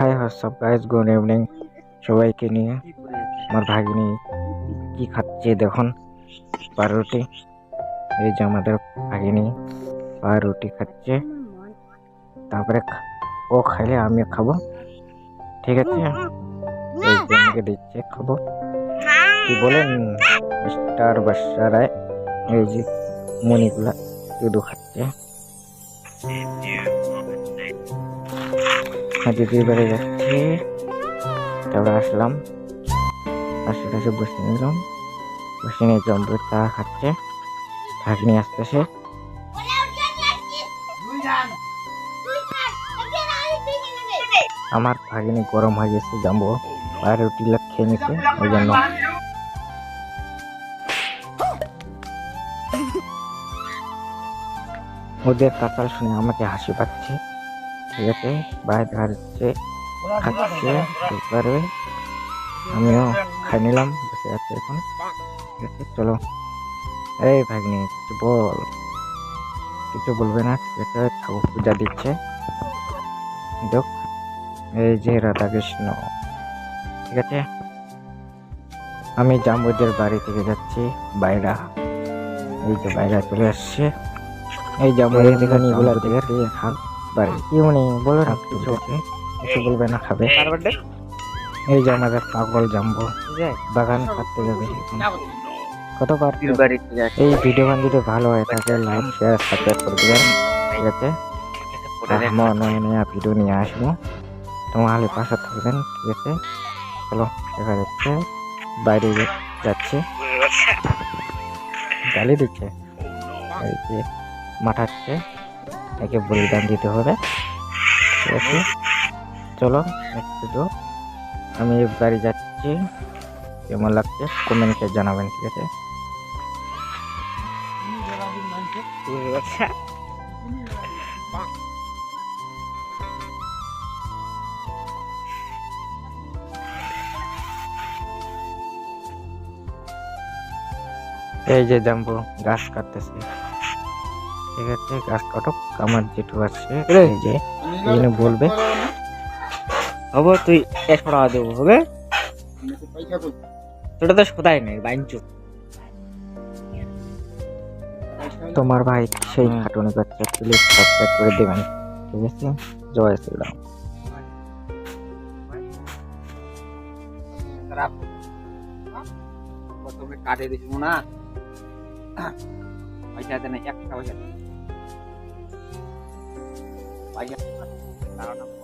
Hi WhatsApp guys good evening সবাইকে নিয়ে, আমার ভাগিনী কি খাচ্ছে দেখুন পাউরুটি এই যে আমাদের ভাগিনী পাউরুটি খাচ্ছে। তারপরে ও খাইলে আমি খাব। ঠিক আছে? এই আমাকে দিচ্ছে, খাব। কি বলেন স্টার বাদশা রায়? এই যে মণিগুলা শুধু খাচ্ছে। হ্যাঁ দিদির বাড়ি যাচ্ছি। তারপরে আসলাম। পাশে কাছে বসে নিলাম। বসে নিয়ে জম্বু চা খাচ্ছে। ভাগনি আসতেছে। আমার ভাগিনী গরম হয়ে গেছে জাম্বু আর রুটি লাগ খেয়ে নিছে, ওই জন্য। ওদের কাতাল শুনে আমাকে হাসি পাচ্ছে। ঠিক আছে বাইরে দেখা যাচ্ছে খাচ্ছে এবারে আমিও খাই নিলাম বসে আছে এখন। ঠিক আছে চলো। এই ভাগ্নি কিছু বল। কিছু বলবে না ঠিক আছে ঠাকুর পূজা দিচ্ছে। দেখ এই যে রাধা কৃষ্ণ ঠিক আছে? আমি জাম্বুদের বাড়ি থেকে যাচ্ছি বাইরা। এই যে বাইরা চলে আসছে। এই জাম্বুদের থেকে এগুলা থেকে হাত বাড়ি কি মনে বলো না কিছু। কিছু বলবে না খাবে। এই যে আমাদের পাগল জাম্বু বাগান কাটতে যাবে। কতবার এই ভিডিও গান যদি ভালো হয় থাকে লাইক শেয়ার সাবস্ক্রাইব করে দেবেন। ঠিক আছে? আমার নয়া নয়া ভিডিও নিয়ে আসব। তোমার পাশে থাকবেন ঠিক আছে? চলো দেখা যাচ্ছে। বাইরে যাচ্ছে। গালি দিচ্ছে। এই যে মাঠাচ্ছে। একে বলিদান দিতে হবে। ঠিক আছে? চলো ভিডিও আমি বাড়ি যাচ্ছি। কেমন লাগছে? কমেন্টে জানাবেন, ঠিক আছে? এই যে জাম্বু, গাছ কাটতেছে। কাটক আমার যেটু আছে এই যে এই বলবে। হব তুই একশো টাকা দেবো হবে? তো সদাই নেই বাইঞ্চু তোমার ভাই সেই খাটুনি করছে প্লিজ সাবস্ক্রাইব করে দেবেন ঠিক আছে? জয় শ্রীরাম। প্রথমে কাটে দিছিল না পয়সা দেয় একটা পয়সা দেয়। পয়সা দাঁড়াও না।